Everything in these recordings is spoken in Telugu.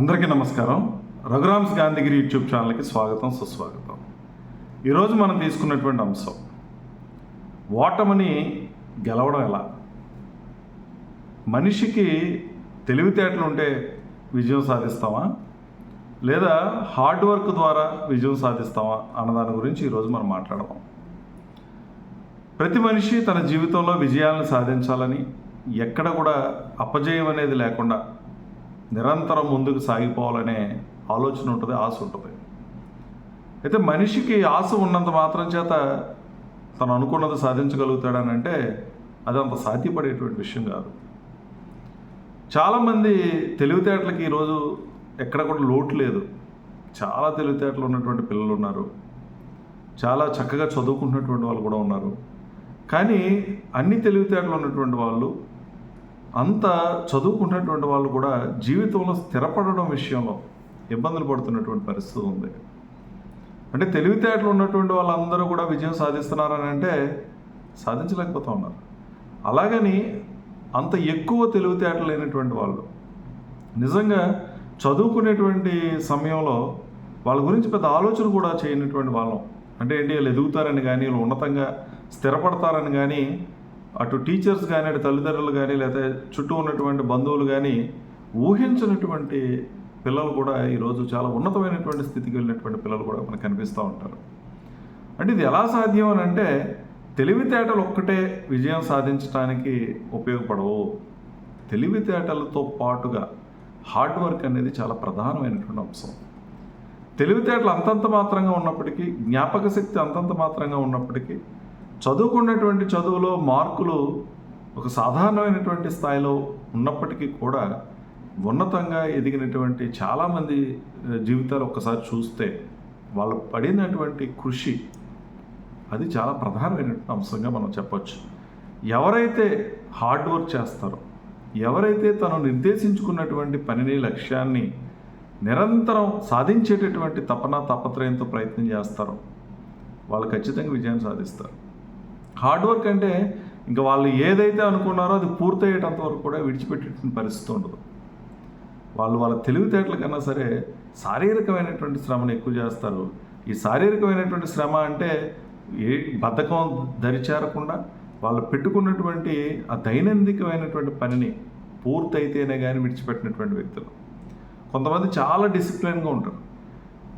అందరికీ నమస్కారం. రఘురామ్స్ గాంధీగిరి యూట్యూబ్ ఛానల్కి స్వాగతం సుస్వాగతం. ఈరోజు మనం తీసుకున్నటువంటి అంశం ఓటమిని గెలవడం ఎలా? మనిషికి తెలివితేటలు ఉంటే విజయం సాధిస్తామా? లేదా హార్డ్ వర్క్ ద్వారా విజయం సాధిస్తామా అన్న దాని గురించి ఈరోజు మనం మాట్లాడదాం. ప్రతి మనిషి తన జీవితంలో విజయాలను సాధించాలని ఎక్కడ కూడా అపజయం అనేది లేకుండా నిరంతరం ముందుకు సాగిపోవాలనే ఆలోచన ఉంటుంది ఆశ ఉంటుంది. అయితే మనిషికి ఆశ ఉన్నంత మాత్రం చేత తను అనుకున్నది సాధించగలుగుతాడనంటే అది అంత సాధ్యపడేటువంటి విషయం కాదు. చాలామంది తెలివితేటలకి ఈరోజు ఎక్కడ కూడా లోటు లేదు. చాలా తెలివితేటలు ఉన్నటువంటి పిల్లలు ఉన్నారు. చాలా చక్కగా చదువుకుంటున్నటువంటి వాళ్ళు కూడా ఉన్నారు. కానీ అన్ని తెలివితేటలు ఉన్నటువంటి వాళ్ళు అంత చదువుకున్నటువంటి వాళ్ళు కూడా జీవితంలో స్థిరపడడం విషయంలో ఇబ్బందులు పడుతున్నటువంటి పరిస్థితి ఉంది. అంటే తెలివితేటలు ఉన్నటువంటి వాళ్ళందరూ కూడా విజయం సాధిస్తున్నారని అంటే సాధించలేకపోతూ ఉన్నారు. అలాగని అంత ఎక్కువ తెలివితేటలు లేనటువంటి వాళ్ళు నిజంగా చదువుకునేటువంటి సమయంలో వాళ్ళ గురించి పెద్ద ఆలోచన కూడా చేయనటువంటి వాళ్ళం. అంటే ఏంటి వీళ్ళు ఎదుగుతారని కానీ వీళ్ళు ఉన్నతంగా స్థిరపడతారని కానీ అటు టీచర్స్ కానీ అటు తల్లిదండ్రులు కానీ లేదా చుట్టూ ఉన్నటువంటి బంధువులు కానీ ఊహించినటువంటి పిల్లలు కూడా ఈరోజు చాలా ఉన్నతమైనటువంటి స్థితికి వెళ్ళినటువంటి పిల్లలు కూడా మనకు కనిపిస్తూ ఉంటారు. అంటే ఇది ఎలా సాధ్యం అని అంటే తెలివితేటలు ఒక్కటే విజయం సాధించడానికి ఉపయోగపడవు. తెలివితేటలతో పాటుగా హార్డ్ వర్క్ అనేది చాలా ప్రధానమైనటువంటి అంశం. తెలివితేటలు అంతంత మాత్రంగా ఉన్నప్పటికీ జ్ఞాపక శక్తి అంతంత మాత్రంగా ఉన్నప్పటికీ చదువుకున్నటువంటి చదువులో మార్కులు ఒక సాధారణమైనటువంటి స్థాయిలో ఉన్నప్పటికీ కూడా ఉన్నతంగా ఎదిగినటువంటి చాలామంది జీవితాలు ఒక్కసారి చూస్తే వాళ్ళు పడినటువంటి కృషి అది చాలా ప్రధానమైనటువంటి అంశంగా మనం చెప్పచ్చు. ఎవరైతే హార్డ్ వర్క్ చేస్తారో ఎవరైతే తను నిర్దేశించుకున్నటువంటి పనిని లక్ష్యాన్ని నిరంతరం సాధించేటటువంటి తపన తపత్రయంతో ప్రయత్నం చేస్తారో వాళ్ళు ఖచ్చితంగా విజయం సాధిస్తారు. హార్డ్ వర్క్ అంటే ఇంకా వాళ్ళు ఏదైతే అనుకున్నారో అది పూర్తయ్యేటంత వరకు కూడా విడిచిపెట్టేటువంటి పరిస్థితి ఉండదు. వాళ్ళు వాళ్ళ తెలివితేటల కన్నా సరే శారీరకమైనటువంటి శ్రమను ఎక్కువ చేస్తారు. ఈ శారీరకమైనటువంటి శ్రమ అంటే ఏ బద్ధకం దరిచేరకుండా వాళ్ళు పెట్టుకున్నటువంటి ఆ దైనందికమైనటువంటి పనిని పూర్తయితేనే కానీ విడిచిపెట్టినటువంటి వ్యక్తులు. కొంతమంది చాలా డిసిప్లిన్గా ఉంటారు.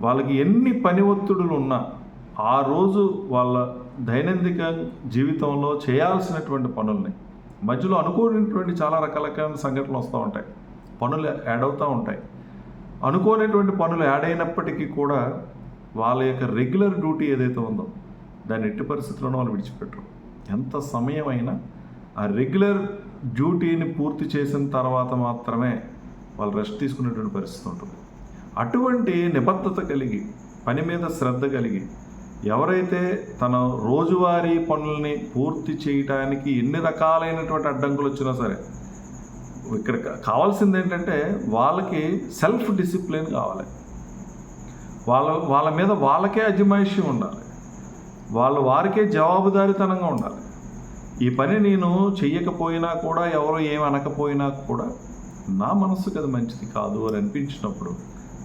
వాళ్ళకి ఎన్ని పని ఒత్తిడులు ఉన్నా ఆ రోజు వాళ్ళ దైనందిక జీవితంలో చేయాల్సినటువంటి పనుల్ని మధ్యలో అనుకోనటువంటి చాలా రకరకాల సంఘటనలు వస్తూ ఉంటాయి. పనులు యాడ్ అవుతూ ఉంటాయి. అనుకోనటువంటి పనులు యాడ్ అయినప్పటికీ కూడా వాళ్ళ యొక్క రెగ్యులర్ డ్యూటీ ఏదైతే ఉందో దాన్ని ఎట్టి పరిస్థితుల్లోనూ వాళ్ళు విడిచిపెట్టరు. ఎంత సమయం అయినా ఆ రెగ్యులర్ డ్యూటీని పూర్తి చేసిన తర్వాత మాత్రమే వాళ్ళు రెస్ట్ తీసుకునేటువంటి పరిస్థితి ఉంటుంది. అటువంటి నిబద్ధత కలిగి పని మీద శ్రద్ధ కలిగి ఎవరైతే తన రోజువారీ పనుల్ని పూర్తి చేయటానికి ఎన్ని రకాలైనటువంటి అడ్డంకులు వచ్చినా సరే ఇక్కడ కావాల్సింది ఏంటంటే వాళ్ళకి సెల్ఫ్ డిసిప్లిన్ కావాలి. వాళ్ళ వాళ్ళ మీద వాళ్ళకే అజమాయిషి ఉండాలి. వాళ్ళు వారికే జవాబుదారీతనంగా ఉండాలి. ఈ పని నేను చెయ్యకపోయినా కూడా ఎవరు ఏమి అనకపోయినా కూడా నా మనస్సుకి అది మంచిది కాదు అని అనిపించినప్పుడు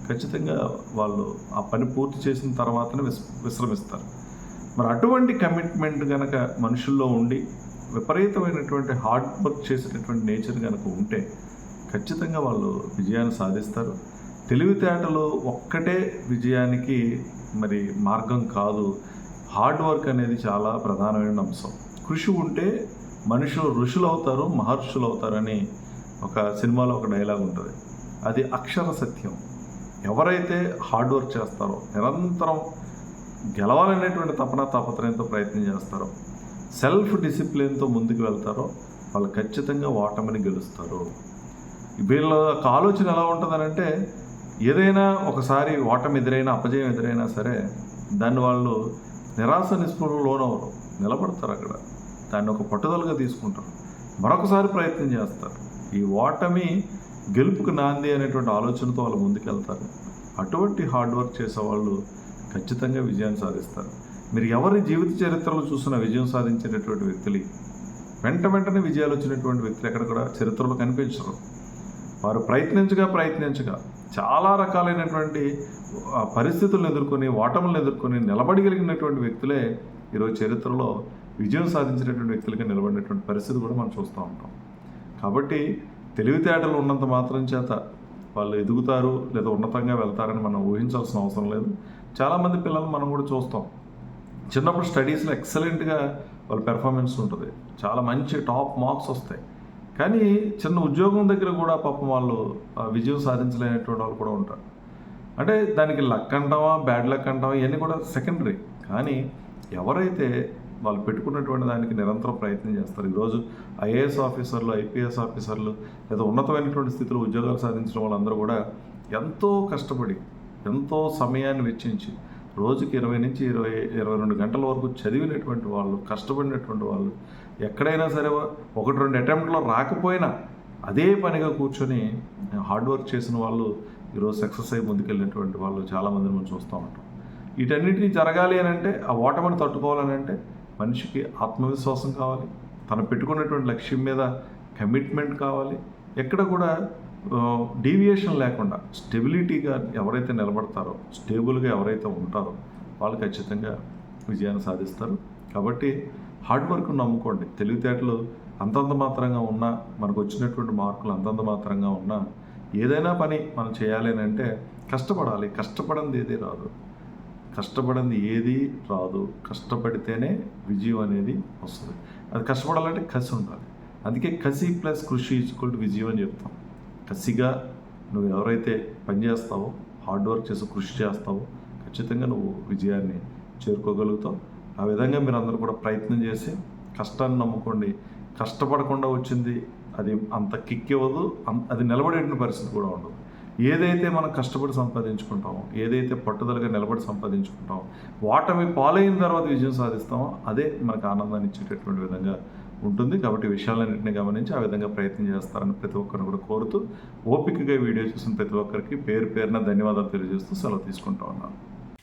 ఖచ్చితంగా వాళ్ళు ఆ పని పూర్తి చేసిన తర్వాతనే విస్ విశ్రమిస్తారు. మరి అటువంటి కమిట్మెంట్ కనుక మనుషుల్లో ఉండి విపరీతమైనటువంటి హార్డ్ వర్క్ చేసేటటువంటి నేచర్ కనుక ఉంటే ఖచ్చితంగా వాళ్ళు విజయాన్ని సాధిస్తారు. తెలివితేటలు ఒక్కటే విజయానికి మరి మార్గం కాదు. హార్డ్ వర్క్ అనేది చాలా ప్రధానమైన అంశం. కృషి ఉంటే మనుషులు ఋషులు అవుతారు మహర్షులు అవుతారని ఒక సినిమాలో ఒక డైలాగ్ ఉంటుంది. అది అక్షర సత్యం. ఎవరైతే హార్డ్ వర్క్ చేస్తారో నిరంతరం గెలవాలనేటువంటి తపన తాపత్రయంతో ప్రయత్నం చేస్తారో సెల్ఫ్ డిసిప్లిన్తో ముందుకు వెళ్తారో వాళ్ళు ఖచ్చితంగా ఓటమిని గెలుస్తారు. వీళ్ళ యొక్క ఆలోచన ఎలా ఉంటుందనంటే ఏదైనా ఒకసారి ఓటమి ఎదురైనా అపజయం ఎదురైనా సరే దాన్ని వాళ్ళు నిరాశ నిస్పృహలు లోనవరు నిలబడతారు అక్కడ. దాన్ని ఒక పట్టుదలగా తీసుకుంటారు. మరొకసారి ప్రయత్నం చేస్తారు. ఈ ఓటమి గెలుపుకు నాంది అనేటువంటి ఆలోచనతో వాళ్ళు ముందుకెళ్తారు. అటువంటి హార్డ్ వర్క్ చేసే వాళ్ళు ఖచ్చితంగా విజయం సాధిస్తారు. మీరు ఎవరి జీవిత చరిత్రలో చూసిన విజయం సాధించేటటువంటి వ్యక్తులు. వెంట వెంటనే విజయాలు వచ్చినటువంటి వ్యక్తులు ఎక్కడ కూడా చరిత్రలో కనిపించరు. వారు ప్రయత్నించగా ప్రయత్నించగా చాలా రకాలైనటువంటి పరిస్థితులను ఎదుర్కొని ఓటములను ఎదుర్కొని నిలబడగలిగినటువంటి వ్యక్తులే ఈరోజు చరిత్రలో విజయం సాధించినటువంటి వ్యక్తులుగా నిలబడినటువంటి పరిస్థితి కూడా మనం చూస్తూ ఉంటాం. కాబట్టి తెలివితేటలు ఉన్నంత మాత్రం చేత వాళ్ళు ఎదుగుతారు లేదా ఉన్నతంగా వెళ్తారని మనం ఊహించాల్సిన అవసరం లేదు. చాలామంది పిల్లలు మనం కూడా చూస్తాం. చిన్నప్పుడు స్టడీస్లో ఎక్సలెంట్గా వాళ్ళ పెర్ఫార్మెన్స్ ఉంటుంది. చాలా మంచి టాప్ మార్క్స్ వస్తాయి. కానీ చిన్న ఉద్యోగం దగ్గర కూడా పాపం వాళ్ళు ఆ, విజయం సాధించలేనటువంటి వాళ్ళు కూడా ఉంటారు. అంటే దానికి లక్ అంటావా బ్యాడ్ లక్ అంటావా ఇవన్నీ కూడా సెకండరీ. కానీ ఎవరైతే వాళ్ళు పెట్టుకున్నటువంటి దానికి నిరంతరం ప్రయత్నం చేస్తారు. ఈరోజు ఐఏఎస్ ఆఫీసర్లు ఐపీఎస్ ఆఫీసర్లు లేదా ఉన్నతమైనటువంటి స్థితిలో ఉద్యోగాలు సాధించిన వాళ్ళందరూ కూడా ఎంతో కష్టపడి ఎంతో సమయాన్ని వెచ్చించి రోజుకి ఇరవై నుంచి ఇరవై ఇరవై రెండు గంటల వరకు చదివినటువంటి వాళ్ళు కష్టపడినటువంటి వాళ్ళు ఎక్కడైనా సరే ఒకటి రెండు అటెంప్ట్లో రాకపోయినా అదే పనిగా కూర్చొని హార్డ్ వర్క్ చేసిన వాళ్ళు ఈరోజు సక్సెస్ అయ్యి ముందుకెళ్ళినటువంటి వాళ్ళు చాలామందిని మనం చూస్తూ ఉంటాం. వీటన్నిటిని జరగాలి అని అంటే ఆ ఓటమిని తట్టుకోవాలని అంటే మనిషికి ఆత్మవిశ్వాసం కావాలి. తను పెట్టుకున్నటువంటి లక్ష్యం మీద కమిట్మెంట్ కావాలి. ఎక్కడ కూడా డీవియేషన్ లేకుండా స్టెబిలిటీగా ఎవరైతే నిలబడతారో స్టేబుల్గా ఎవరైతే ఉంటారో వాళ్ళు ఖచ్చితంగా విజయాన్ని సాధిస్తారు. కాబట్టి హార్డ్ వర్క్ నమ్ముకోండి. తెలివితేటలు అంతంత మాత్రంగా ఉన్నా మనకు వచ్చినటువంటి మార్కులు అంతంత మాత్రంగా ఉన్నా ఏదైనా పని మనం చేయాలి అంటే కష్టపడాలి. కష్టపడంది ఏది రాదు. కష్టపడింది ఏది రాదు. కష్టపడితేనే విజయం అనేది వస్తుంది. అది కష్టపడాలంటే కసి ఉండాలి. అందుకే కసి ప్లస్ కృషి ఈక్వల్ టు విజయం అని చెప్తాం. కసిగా నువ్వు ఎవరైతే పని చేస్తావో హార్డ్ వర్క్ చేసి కృషి చేస్తావో ఖచ్చితంగా నువ్వు విజయాన్ని చేరుకోగలుగుతావు. ఆ విధంగా మీరు అందరూ కూడా ప్రయత్నం చేసి కష్టాన్ని నమ్ముకోండి. కష్టపడకుండా వచ్చింది అది అంత కిక్ ఇవ్వదు. అం- అది నిలబడేటువంటి పరిస్థితి కూడా ఉండదు. ఏదైతే మనం కష్టపడి సంపాదించుకుంటామో ఏదైతే పట్టుదలగా నిలబడి సంపాదించుకుంటామో వాటమి పాలైన తర్వాత విజయం సాధిస్తామో అదే మనకు ఆనందాన్ని ఇచ్చేటటువంటి విధంగా ఉంటుంది. కాబట్టి విషయాలన్నింటినీ గమనించి ఆ విధంగా ప్రయత్నం చేస్తారని ప్రతి ఒక్కరిని కూడా కోరుతూ ఓపికగా వీడియో చూసిన ప్రతి ఒక్కరికి పేరు పేరున ధన్యవాదాలు తెలియజేస్తూ సెలవు తీసుకుంటా ఉన్నాను.